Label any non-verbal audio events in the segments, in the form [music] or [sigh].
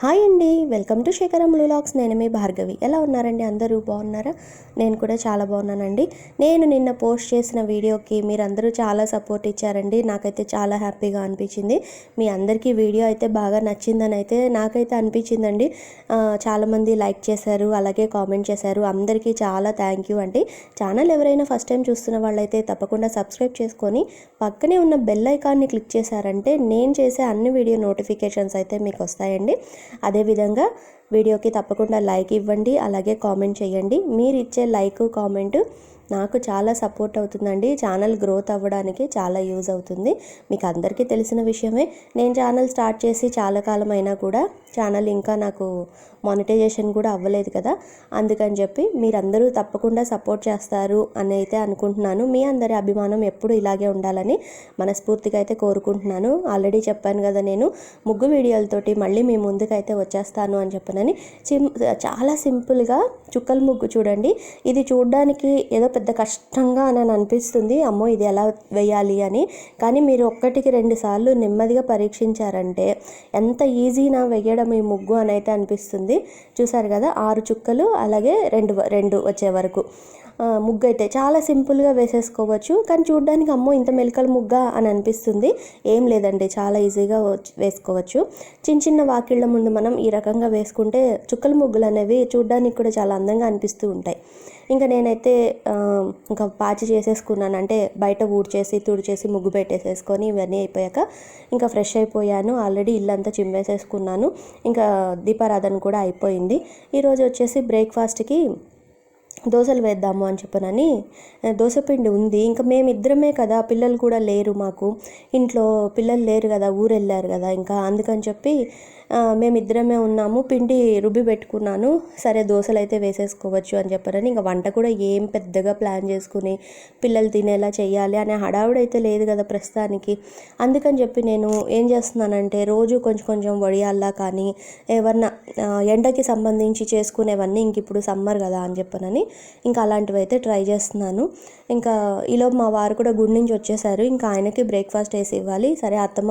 Hi అండి. Welcome to Shekharam lakhs నేను మీ భార్గవి. ఎలా ఉన్నారండి? అందరూ బాగున్నారా? నేను కూడా చాలా బాగున్నానండి. నేను నిన్న పోస్ట్ చేసిన వీడియోకి మీరందరూ చాలా సపోర్ట్ ఇచ్చారండి. నాకైతే చాలా హ్యాపీగా అనిపించింది. మీ అందరికీ వీడియో అయితే బాగా నచ్చిందని అయితే నాకైతే అనిపించిందండి. చాలామంది లైక్ చేశారు అలాగే కామెంట్ చేశారు. అందరికీ చాలా థ్యాంక్ యూ అండి. ఛానల్ ఎవరైనా ఫస్ట్ టైం చూస్తున్న వాళ్ళైతే తప్పకుండా సబ్స్క్రైబ్ చేసుకొని పక్కనే ఉన్న బెల్ ఐకాన్ని క్లిక్ చేశారంటే నేను చేసే అన్ని వీడియో నోటిఫికేషన్స్ అయితే మీకు వస్తాయండి. అదేవిధంగా వీడియోకి తప్పకుండా లైక్ ఇవ్వండి అలాగే కామెంట్ చేయండి. మీరు ఇచ్చే లైక్ కామెంట్ నాకు చాలా సపోర్ట్ అవుతుందండి. ఛానల్ గ్రోత్ అవ్వడానికి చాలా యూజ్ అవుతుంది. మీకు అందరికీ తెలిసిన విషయమే. నేను ఛానల్ స్టార్ట్ చేసి చాలా కాలం అయినా కూడా ఛానల్ ఇంకా నాకు మానిటైజేషన్ కూడా అవ్వలేదు కదా. అందుకని చెప్పి మీరందరూ తప్పకుండా సపోర్ట్ చేస్తారు అని అయితే అనుకుంటున్నాను. మీ అందరి అభిమానం ఎప్పుడు ఇలాగే ఉండాలని మనస్ఫూర్తిగా అయితే కోరుకుంటున్నాను. ఆల్రెడీ చెప్పాను కదా నేను ముగ్గు వీడియోలతోటి మళ్ళీ మీ ముందుకైతే వచ్చేస్తాను అని చెప్పిన సిం చాలా సింపుల్గా చుక్కల ముగ్గు చూడండి. ఇది చూడడానికి ఏదో పెద్ద కష్టంగా అని అనిపిస్తుంది. అమ్మో ఇది ఎలా వేయాలి అని. కానీ మీరు ఒక్కటికి రెండు సార్లు నెమ్మదిగా పరీక్షించారంటే ఎంత ఈజీనా వేయడం ఈ ముగ్గు అని అయితే అనిపిస్తుంది. చూసారు కదా ఆరు చుక్కలు అలాగే రెండు రెండు వచ్చే వరకు. ముగ్గు అయితే చాలా సింపుల్గా వేసేసుకోవచ్చు. కానీ చూడడానికి అమ్మో ఇంత మెలికల ముగ్గ అని అనిపిస్తుంది. ఏం లేదండి చాలా ఈజీగా వేసుకోవచ్చు. చిన్న చిన్న వాకిళ్ళ ముందు మనం ఈ రకంగా వేసుకుంటే చుక్కల ముగ్గులు అనేవి చూడడానికి కూడా చాలా అందంగా అనిపిస్తూ ఉంటాయి. ఇంకా నేనైతే ఇంకా పాచి చేసేసుకున్నాను. అంటే బయట ఊడ్చేసి తుడిచేసి ముగ్గు పెట్టేసేసుకొని ఇవన్నీ అయిపోయాక ఇంకా ఫ్రెష్ అయిపోయాను. ఆల్రెడీ ఇల్లంతా చిమ్మేసేసుకున్నాను. ఇంకా దీపారాధన కూడా అయిపోయింది. ఈరోజు వచ్చేసి బ్రేక్ఫాస్ట్కి దోశలు వేద్దాము అని చెప్పనని ఆ, దోశపిండి ఉంది. ఇంకా మేమిద్దరమే కదా పిల్లలు కూడా లేరు మాకు. ఇంట్లో పిల్లలు లేరు కదా ఊరు వెళ్ళారు కదా ఇంకా. అందుకని చెప్పి మేమిద్దరమే ఉన్నాము. పిండి రుబ్బి పెట్టుకున్నాను. సరే దోశలు అయితే వేసేసుకోవచ్చు అని చెప్పనని ఇంకా వంట కూడా ఏం పెద్దగా ప్లాన్ చేసుకుని పిల్లలు తినేలా చేయాలి అనే హడావుడైతే లేదు కదా ప్రస్తుతానికి. అందుకని చెప్పి నేను ఏం చేస్తున్నానంటే రోజు కొంచెం కొంచెం వడియాల్లా కానీ ఏమన్నా ఎండకి సంబంధించి చేసుకునేవన్నీ ఇంక ఇప్పుడు సమ్మర్ కదా అని చెప్పనని ఇంకా అలాంటివి అయితే ట్రై చేస్తున్నాను. ఇంకా ఈలో మా వారు కూడా గుడి నుంచి వచ్చేసారు. ఇంకా ఆయనకి బ్రేక్ఫాస్ట్ వేసి ఇవ్వాలి. సరే అత్తమ్మ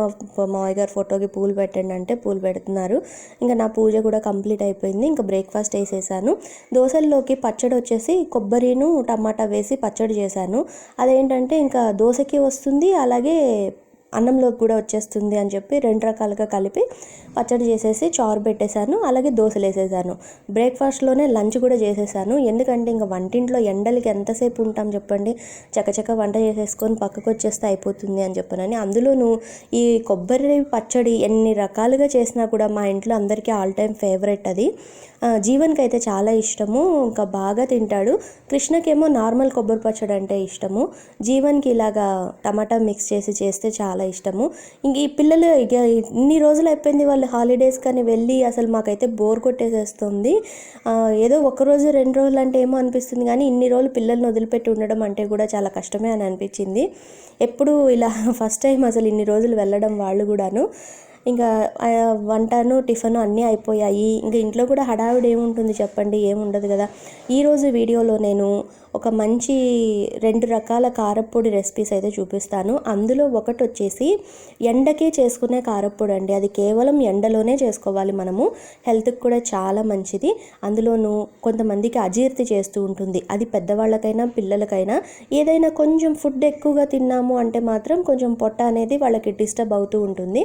మావయ్య గారి ఫోటోకి పూలు పెట్టండి అంటే పూలు పెడుతున్నారు. ఇంకా నా పూజ కూడా కంప్లీట్ అయిపోయింది. ఇంకా బ్రేక్ఫాస్ట్ వేసేసాను. దోశల్లోకి పచ్చడి వచ్చేసి కొబ్బరిను టమాటా వేసి పచ్చడి చేశాను. అదేంటంటే ఇంకా దోశకి వస్తుంది అలాగే అన్నంలోకి కూడా వచ్చేస్తుంది అని చెప్పి రెండు రకాలుగా కలిపి పచ్చడి చేసేసి చారు పెట్టేశాను. అలాగే దోశలు వేసేసాను బ్రేక్ఫాస్ట్లోనే లంచ్ కూడా చేసేసాను ఎందుకంటే ఇంకా వంటింట్లో ఎండలకి ఎంతసేపు ఉంటాం చెప్పండి. చకచక వంట చేసేసుకొని పక్కకు వచ్చేస్తే అయిపోతుంది అని చెప్పనని. అందులోనూ ఈ కొబ్బరి పచ్చడి ఎన్ని రకాలుగా చేసినా కూడా మా ఇంట్లో అందరికీ ఆల్ టైమ్ ఫేవరెట్ అది. జీవన్కి అయితే చాలా ఇష్టము. ఇంకా బాగా తింటాడు. కృష్ణకేమో నార్మల్ కొబ్బరి పచ్చడి అంటే ఇష్టము. జీవన్కి ఇలాగా టమాటా మిక్స్ చేసి చేస్తే చాలా ఇష్టము. ఇంక ఈ పిల్లలు ఇక ఇన్ని రోజులు అయిపోయింది వాళ్ళు హాలిడేస్ కానీ వెళ్ళి అసలు మాకైతే బోర్ కొట్టేసేస్తుంది. ఏదో ఒక రోజు రెండు రోజులు అంటే ఏమో అనిపిస్తుంది కానీ ఇన్ని రోజులు పిల్లల్ని వదిలిపెట్టి ఉండడం అంటే కూడా చాలా కష్టమే అని అనిపించింది. ఎప్పుడు ఇలా [laughs] ఫస్ట్ టైం అసలు ఇన్ని రోజులు వెళ్ళడం వాళ్ళు కూడాను. ఇంకా వంటను టిఫిన్ అన్నీ అయిపోయాయి. ఇంకా ఇంట్లో కూడా హడావిడి ఏముంటుంది చెప్పండి ఏముండదు కదా. ఈరోజు వీడియోలో నేను ఒక మంచి రెండు రకాల కారప్పొడి రెసిపీస్ అయితే చూపిస్తాను. అందులో ఒకటి వచ్చేసి ఎండకే చేసుకునే కారప్పొడి అండి. అది కేవలం ఎండలోనే చేసుకోవాలి మనము. హెల్త్కి కూడా చాలా మంచిది. అందులోనూ కొంతమందికి అజీర్తి చేస్తూ ఉంటుంది. అది పెద్దవాళ్ళకైనా పిల్లలకైనా. ఏదైనా కొంచెం ఫుడ్ ఎక్కువగా తిన్నాము అంటే మాత్రం కొంచెం పొట్ట అనేది వాళ్ళకి డిస్టర్బ్ అవుతూ ఉంటుంది.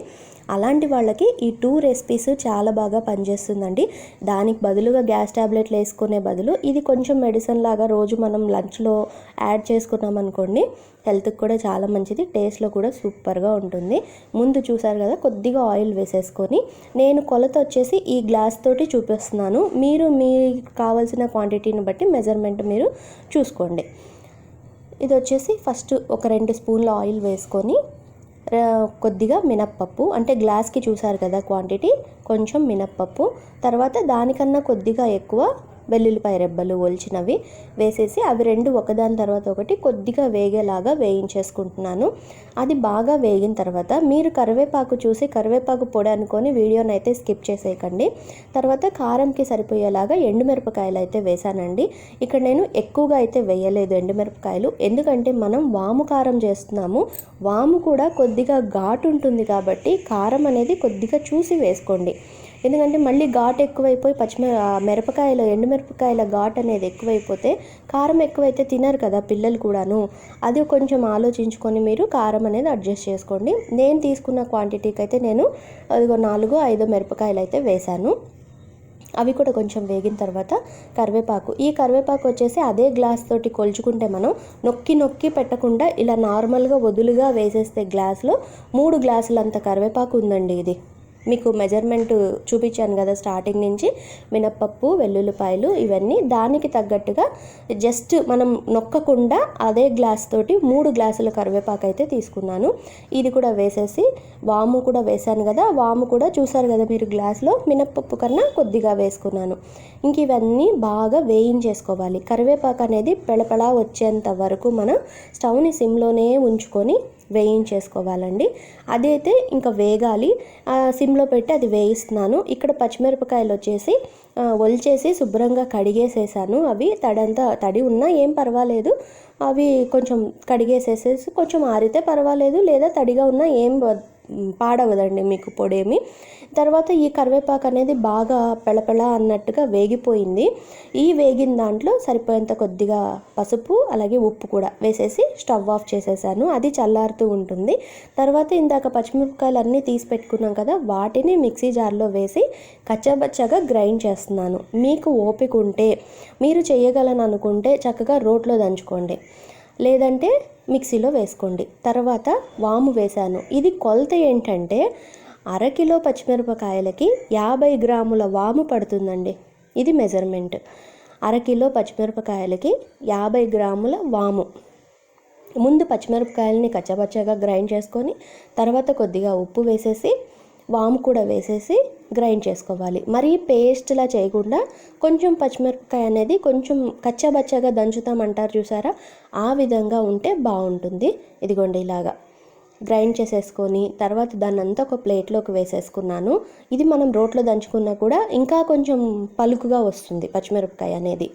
అలాంటి వాళ్ళకి ఈ టూ రెసిపీస్ చాలా బాగా పనిచేస్తుందండి. దానికి బదులుగా గ్యాస్ ట్యాబ్లెట్లు వేసుకునే బదులు ఇది కొంచెం మెడిసిన్ లాగా రోజు మనం లంచ్లో యాడ్ చేసుకున్నాం అనుకోండి హెల్త్కి కూడా చాలా మంచిది టేస్ట్లో కూడా సూపర్గా ఉంటుంది. ముందు చూసారు కదా కొద్దిగా ఆయిల్ వేసేసుకొని నేను కొలత వచ్చేసి ఈ గ్లాస్ తోటి చూపిస్తున్నాను. మీరు మీకు కావాల్సిన క్వాంటిటీని బట్టి మెజర్మెంట్ మీరు చూసుకోండి. ఇది వచ్చేసి ఫస్ట్ ఒక రెండు స్పూన్ల ఆయిల్ వేసుకొని కొద్దిగా మినప్పప్పు అంటే గ్లాస్కి చూసారు కదా క్వాంటిటీ కొంచెం మినప్పప్పు. తర్వాత దానికన్నా కొద్దిగా ఎక్కువ వెల్లుల్లిపాయ రెబ్బలు ఒలిచినవి వేసేసి అవి రెండు ఒకదాని తర్వాత ఒకటి కొద్దిగా వేగేలాగా వేయించేసుకుంటున్నాను. అది బాగా వేగిన తర్వాత మీరు కరివేపాకు చూసి కరివేపాకు పొడి అనుకొని వీడియోని అయితే స్కిప్ చేసేయకండి. తర్వాత కారంకి సరిపోయేలాగా ఎండుమిరపకాయలు అయితే వేసానండి ఇక్కడ నేను ఎక్కువగా అయితే వేయలేదు ఎండుమిరపకాయలు. ఎందుకంటే మనం వాము కారం చేస్తున్నాము. వాము కూడా కొద్దిగా ఘాటు ఉంటుంది కాబట్టి కారం అనేది కొద్దిగా చూసి వేసుకోండి. ఎందుకంటే మళ్ళీ ఘాట్ ఎక్కువైపోయి పచ్చిమిర మిరపకాయలు మిరపకాయల ఎండుమిరపకాయల ఘాట్ అనేది ఎక్కువైపోతే కారం ఎక్కువైతే తినరు కదా పిల్లలు కూడాను. అది కొంచెం ఆలోచించుకొని మీరు కారం అనేది అడ్జస్ట్ చేసుకోండి. నేను తీసుకున్న క్వాంటిటీకి అయితే నేను అదిగో నాలుగు ఐదు మిరపకాయలు అయితే వేశాను. అవి కూడా కొంచెం వేగిన తర్వాత కరివేపాకు. ఈ కరివేపాకు వచ్చేసి అదే గ్లాస్ తోటి కొలుచుకుంటే మనం నొక్కి నొక్కి పెట్టకుండా ఇలా నార్మల్గా వదులుగా వేసేస్తే గ్లాస్లో మూడు గ్లాసులంత కరివేపాకు ఉందండి ఇది. మీకు మెజర్మెంట్ చూపించాను కదా స్టార్టింగ్ నుంచి మినప్పప్పు వెల్లుల్లిపాయలు ఇవన్నీ. దానికి తగ్గట్టుగా జస్ట్ మనం నొక్కకుండా అదే గ్లాస్ తోటి మూడు గ్లాసుల కరివేపాకు అయితే తీసుకున్నాను. ఇది కూడా వేసేసి వాము కూడా వేశాను కదా వాము కూడా చూసారు కదా మీరు గ్లాస్లో మినప్పప్పు కన్నా కొద్దిగా వేసుకున్నాను. ఇంక ఇవన్నీ బాగా వేయించేసుకోవాలి. కరివేపాకు అనేది పెళపెళ వచ్చేంత వరకు మనం స్టవ్ని సిమ్లోనే ఉంచుకొని వేయించేసుకోవాలండి. అదైతే ఇంకా వేగాలి. సిమ్లో పెట్టి అది వేయిస్తున్నాను. ఇక్కడ పచ్చిమిరపకాయలు వచ్చేసి ఒలిచేసి శుభ్రంగా కడిగేసేసాను. అవి తడంతా తడి ఉన్నా ఏం పర్వాలేదు. అవి కొంచెం కడిగేసేసేసి కొంచెం ఆరితే పర్వాలేదు. లేదా తడిగా ఉన్నా ఏం పాడవదండి మీకు పొడేమి. తర్వాత ఈ కరివేపాకు అనేది బాగా పెళపెళ అన్నట్టుగా వేగిపోయింది. ఈ వేగిన దాంట్లో సరిపోయేంత కొద్దిగా పసుపు అలాగే ఉప్పు కూడా వేసేసి స్టవ్ ఆఫ్ చేసేసాను. అది చల్లారుతూ ఉంటుంది. తర్వాత ఇందాక పచ్చిమిరపకాయలు అన్నీ తీసి పెట్టుకున్నాం కదా వాటిని మిక్సీ జార్లో వేసి కచ్చబచ్చగా గ్రైండ్ చేస్తున్నాను. మీకు ఓపిక ఉంటే మీరు చేయగలను అనుకుంటే చక్కగా రోట్లో దంచుకోండి. లేదంటే మిక్సీలో వేసుకోండి. తర్వాత వాము వేశాను. ఇది కొలత ఏంటంటే అరకిలో పచ్చిమిరపకాయలకి యాభై గ్రాముల వాము పడుతుందండి. ఇది మెజర్మెంట్. అరకిలో పచ్చిమిరపకాయలకి యాభై గ్రాముల వాము. ముందు పచ్చిమిరపకాయలని కచ్చపచ్చగా గ్రైండ్ చేసుకొని తర్వాత కొద్దిగా ఉప్పు వేసేసి వాము కూడా వేసేసి గ్రైండ్ చేసుకోవాలి. మరీ పేస్ట్లా చేయకుండా కొంచెం పచ్చిమిరపకాయ అనేది కొంచెం కచ్చబచ్చగా దంచుతామంటారు చూసారా? ఆ విధంగా ఉంటే బాగుంటుంది. ఇదిగోండి ఇలాగా గ్రైండ్ చేసేసుకొని తర్వాత దాన్ని అంతా ఒక ప్లేట్లోకి వేసేసుకున్నాను. ఇది మనం రోట్లో దంచుకున్నా కూడా ఇంకా కొంచెం పలుకుగా వస్తుంది పచ్చిమిరపకాయ అనేది.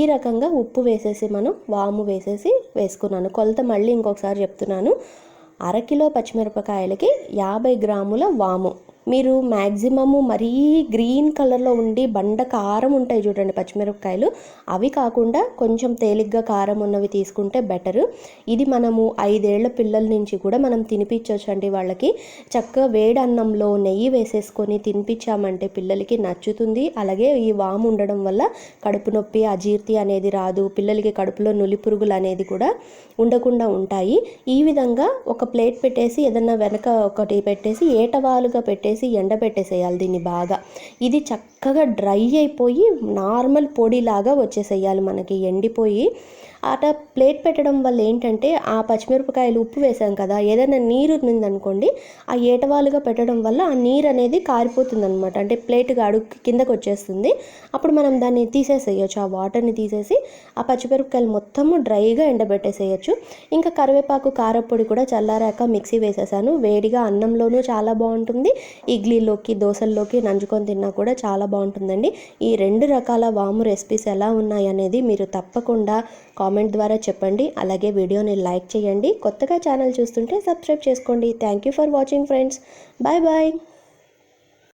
ఈ రకంగా ఉప్పు వేసేసి మనం వాము వేసేసి వేసుకున్నాను. కొలత మళ్ళీ ఇంకొకసారి చెప్తున్నాను. అరకిలో పచ్చిమిరపకాయలకి యాభై గ్రాముల వాము. మీరు మ్యాక్సిమము మరీ గ్రీన్ కలర్లో ఉండి బండ కారం ఉంటాయి చూడండి పచ్చిమిరపకాయలు. అవి కాకుండా కొంచెం తేలిగ్గా కారం ఉన్నవి తీసుకుంటే బెటరు. ఇది మనము ఐదేళ్ళ పిల్లల నుంచి కూడా మనం తినిపించవచ్చండి వాళ్ళకి. చక్కగా వేడి అన్నంలో నెయ్యి వేసేసుకొని తినిపించామంటే పిల్లలకి నచ్చుతుంది. అలాగే ఈ వాము ఉండడం వల్ల కడుపు నొప్పి అజీర్తి అనేది రాదు. పిల్లలకి కడుపులో నులి పురుగులు అనేది కూడా ఉండకుండా ఉంటాయి. ఈ విధంగా ఒక ప్లేట్ పెట్టేసి ఏదన్నా వెనక ఒకటి పెట్టేసి ఏటవాలుగా పెట్టేసి ఎండబెట్టేసేయాలి దీన్ని బాగా. ఇది చక్కగా డ్రై అయిపోయి నార్మల్ పొడిలాగా వచ్చేసేయాలి మనకి. ఎండిపోయి అట ప్లేట్ పెట్టడం వల్ల ఏంటంటే ఆ పచ్చిమిరపకాయలు ఉప్పు వేసాం కదా ఏదైనా నీరు ఉందనుకోండి ఆ ఏటవాలుగా పెట్టడం వల్ల ఆ నీరు అనేది కారిపోతుంది అనమాట అంటే ప్లేట్గా అడుగు కిందకు వచ్చేస్తుంది. అప్పుడు మనం దాన్ని తీసేసేయచ్చు. ఆ వాటర్ని తీసేసి ఆ పచ్చిమిరపకాయలు మొత్తము డ్రైగా ఎండబెట్టేసేయచ్చు. ఇంకా కరివేపాకు కారపొడి కూడా చల్లారాక మిక్సీ వేసేసాను. వేడిగా అన్నంలోనూ చాలా బాగుంటుంది. ఇడ్లీలోకి దోశల్లోకి నంచుకొని తిన్నా కూడా చాలా బాగుంటుందండి. ఈ రెండు రకాల వాము రెసిపీస్ ఎలా ఉన్నాయి అనేది మీరు తప్పకుండా కామెంట్ ద్వారా చెప్పండి. అలాగే వీడియోని లైక్ చేయండి. కొత్తగా ఛానల్ చూస్తుంటే సబ్స్క్రైబ్ చేసుకోండి. Thank you for watching friends. Bye bye.